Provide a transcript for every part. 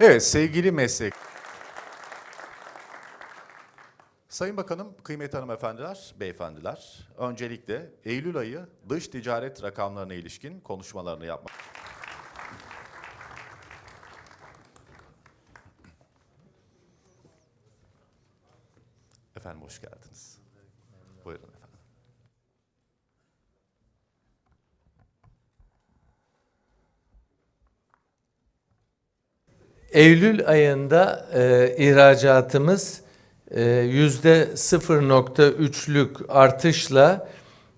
Evet sevgili meslek. Sayın Bakanım, kıymetli hanımefendiler, beyefendiler, öncelikle Eylül ayı dış ticaret rakamlarına ilişkin konuşmalarını yapmak. Efendim hoş geldiniz. Buyurun efendim. Eylül ayında e, ihracatımız e, yüzde 0.3'lük artışla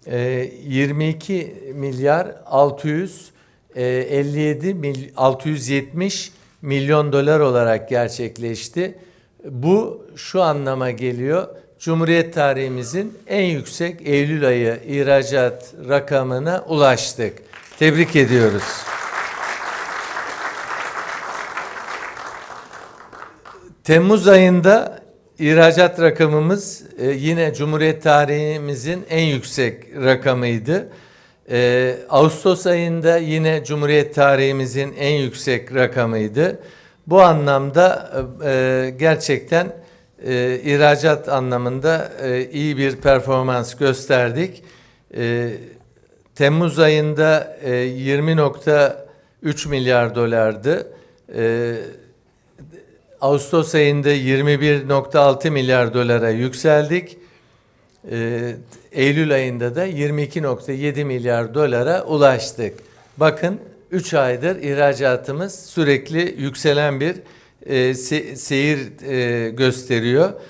e, 22 milyar 657 mil, 670 milyon dolar olarak gerçekleşti. Bu şu anlama geliyor. Cumhuriyet tarihimizin en yüksek Eylül ayı ihracat rakamına ulaştık. Tebrik ediyoruz. Temmuz ayında ihracat rakamımız e, yine Cumhuriyet tarihimizin en yüksek rakamıydı. E, Ağustos ayında yine Cumhuriyet tarihimizin en yüksek rakamıydı. Bu anlamda e, gerçekten e, ihracat anlamında e, iyi bir performans gösterdik. E, Temmuz ayında e, 20.3 milyar dolardı. E, Ağustos ayında 21.6 milyar dolara yükseldik. Ee, Eylül ayında da 22.7 milyar dolara ulaştık. Bakın 3 aydır ihracatımız sürekli yükselen bir e, se- seyir e, gösteriyor.